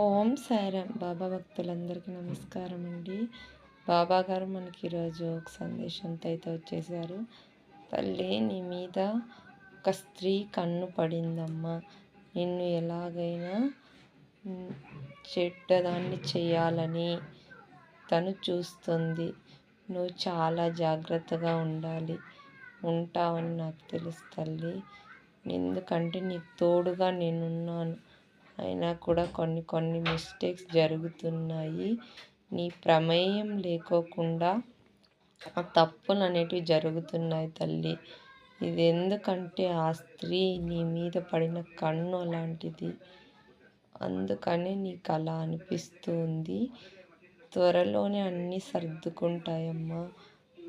ఓం సాయిరామ్. బాబా భక్తులందరికీ నమస్కారం అండి బాబా గారు మనకి ఈరోజు ఒక సందేశంతో అయితే వచ్చేసారు తల్లి నీ మీద ఒక స్త్రీ కన్ను పడిందమ్మా. నిన్ను ఎలాగైనా చెడ్డదాన్ని చేయాలని తను చూస్తుంది. నువ్వు చాలా జాగ్రత్తగా ఉండాలి. ఉంటావని నాకు తెలుసు తల్లి. ఎందుకంటే నీకు తోడుగా నేనున్నాను. అయినా కూడా కొన్ని కొన్ని మిస్టేక్స్ జరుగుతున్నాయి. నీ ప్రమేయం లేకోకుండా ఆ తప్పులు అనేటివి జరుగుతున్నాయి తల్లి. ఇది ఎందుకంటే ఆ స్త్రీ నీ మీద పడిన కన్ను అలాంటిది అందుకని నీకు అలా అనిపిస్తుంది. త్వరలోనే అన్నీ సర్దుకుంటాయమ్మా.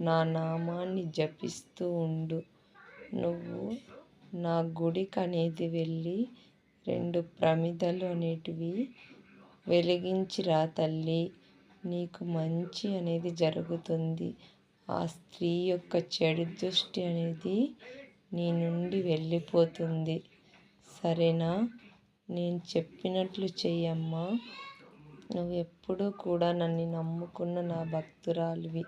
నా నామాన్ని జపిస్తూ ఉండు. నువ్వు నా గుడికి అనేది వెళ్ళి రెండు ప్రమిదలు అనేటివి వెలిగించిరా తల్లి నీకు మంచి అనేది జరుగుతుంది. ఆ స్త్రీ యొక్క చెడు దృష్టి అనేది నీ నుండి వెళ్ళిపోతుంది. సరేనా? నేను చెప్పినట్లు చెయ్యమ్మా. నువ్వు ఎప్పుడూ కూడా నన్ను నమ్ముకున్న నా భక్తురాలివి.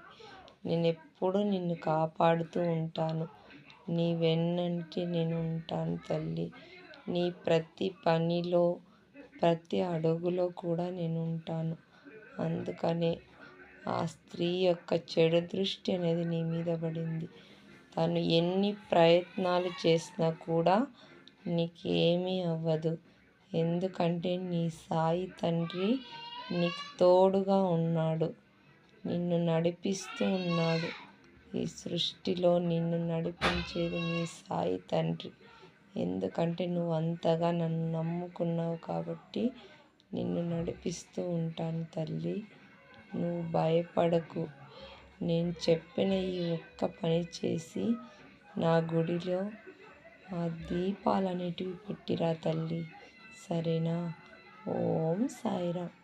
నేను ఎప్పుడూ నిన్ను కాపాడుతూ ఉంటాను. నీ వెన్నంటి నేను ఉంటాను తల్లి. నీ ప్రతి పనిలో ప్రతి అడుగులో కూడా నేను ఉంటాను అందుకనే ఆ స్త్రీ యొక్క చెడు దృష్టి అనేది నీ మీద పడింది. తను ఎన్ని ప్రయత్నాలు చేసినా కూడా నీకేమీ అవ్వదు. ఎందుకంటే నీ సాయి తండ్రి నీకు తోడుగా ఉన్నాడు. నిన్ను నడిపిస్తూ ఉన్నాడు. ఈ సృష్టిలో నిన్ను నడిపించేది నీ సాయి తండ్రి. ఎందుకంటే నువ్వు అంతగా నన్ను నమ్ముకున్నావు కాబట్టి నిన్ను నడిపిస్తూ ఉంటాను తల్లి. నువ్వు భయపడకు. నేను చెప్పిన ఈ ఒక్క పని చేసి నా గుడిలో ఆ దీపాలు అనేటివి పెట్టిరా తల్లి. సరేనా? ఓం సాయిరామ్.